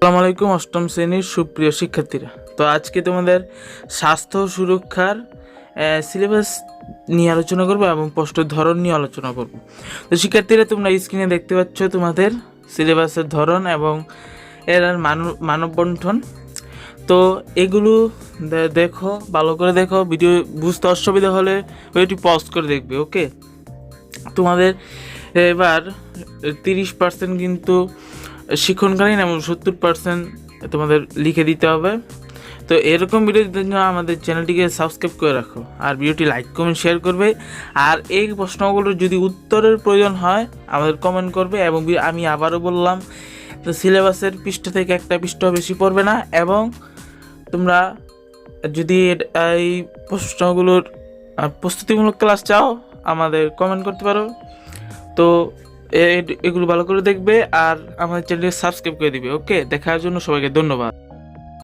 আসসালামু আলাইকুম, অষ্টম শ্রেণির সুপ্রিয় শিক্ষার্থীরা। তো আজকে তোমাদের স্বাস্থ্য সুরক্ষার সিলেবাস নিয়ে আলোচনা করব এবং প্রশ্নের ধরন নিয়ে আলোচনা করব। তো শিক্ষার্থীরা, তোমরা স্ক্রিনে দেখতে পাচ্ছ তোমাদের সিলেবাসের ধরন এবং এর মানব মানব বন্ঠন তো এগুলো দেখো, ভালো করে দেখো ভিডিও বুঝতে অসুবিধা হলে ওইটি পজ করে দেখবে ওকে তোমাদের এবার তিরিশ পার্সেন্ট কিন্তু শিক্ষণকালীন এবং সত্তর পার্সেন্ট তোমাদের লিখে দিতে হবে। তো এরকম ভিডিওর জন্য আমাদের চ্যানেলটিকে সাবস্ক্রাইব করে রাখো আর ভিডিওটি লাইক কমেন্ট শেয়ার করবে। আর এই প্রশ্নগুলোর যদি উত্তরের প্রয়োজন হয়, আমাদের কমেন্ট করবে এবং আমি আবারও বললাম, তো সিলেবাসের পৃষ্ঠ থেকে একটা পৃষ্ঠ বেশি পড়বে না এবং তোমরা যদি এই প্রশ্নগুলোর প্রস্তুতিমূলক ক্লাস চাও, আমাদের কমেন্ট করতে পারো। তো এগুলো ভালো করে দেখবে আর আমাদের চ্যানেলটি সাবস্ক্রাইব করে দিবে। ওকে? দেখার জন্য সবাইকে ধন্যবাদ।